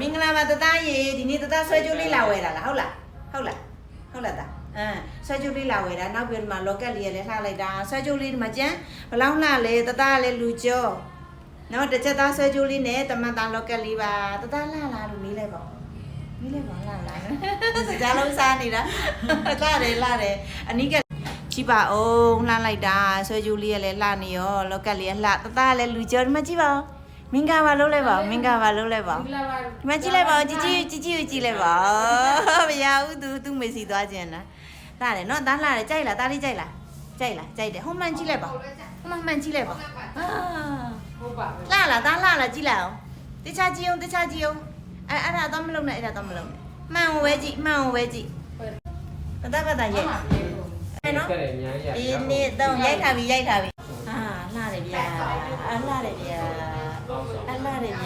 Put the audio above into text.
မင်္ဂလာပါတသားရေဒီနေ့တသားဆွဲကြိုးလေးလာဝယ်တာလားဟုတ်လားဟုတ်လားဟုတ်လားတာအမ်ဆွဲကြိုးလေးလာဝယ်တာနောက်ပြီးဒီမှာလောကက်လေးရလည်းလှလိုက်တာဆွဲကြိုးလေးဒီမှာကျန်ဘလောင်းလှလဲတသားကလည်းလူကျော်နော်တစ်ချက်သားဆွဲကြိုးလေးနဲ့တမန်သားလောကက်လေးပါတသားလှလာလို့မေးလိုက်ပါမေးလိုက်ပါလှလာစကြလုံးစားနေတာလှတယ်လှတယ်အနီးကကြည့်ပါဦးလှလိုက်တာဆွဲကြိုးလေးရလည်းလှနေရောလောကက်လေးကလှတသားကလည်းလူကျော်ဒီမှာကြည့်ပါဦး မင်္ဂလာပါလို့လိုက်ပါဦးမင်္ဂလာပါလို့လိုက်ပါဦး မင်္ဂလာပါ ဒီမှာကြည့်လိုက်ပါဦးជីជីជីជីကိုကြည့်လိုက်ပါဦးမရဘူးသူသူမေစီသွားခြင်းလားလှတယ်နော်သားလှတယ်ကြိုက်လားသားလေးကြိုက်လားကြိုက်လားကြိုက်တယ်ဟိုမှန်ကြည့်လိုက်ပါဟိုမှန်မှန်ကြည့်လိုက်ပါအာ ဟုတ်ပါပဲ လှလားသားလှလားကြည့်လိုက်အောင်တခြားကြည့်အောင်တခြားကြည့်အောင်အဲအဲ့ဒါတော့မလုပ်နဲ့အဲ့ဒါတော့မလုပ်နဲ့မှန်ကိုပဲကြည့်မှန်ကိုပဲကြည့်တသက်ပတ်တာရဲ့အဲနော် ကဲ့ညာရ ဒီနေ့တော့ရိုက်ထားပြီရိုက်ထားပြီအာလှတယ်ဗျာအလှတယ်ဗျာ အလှတယ်ဗျာ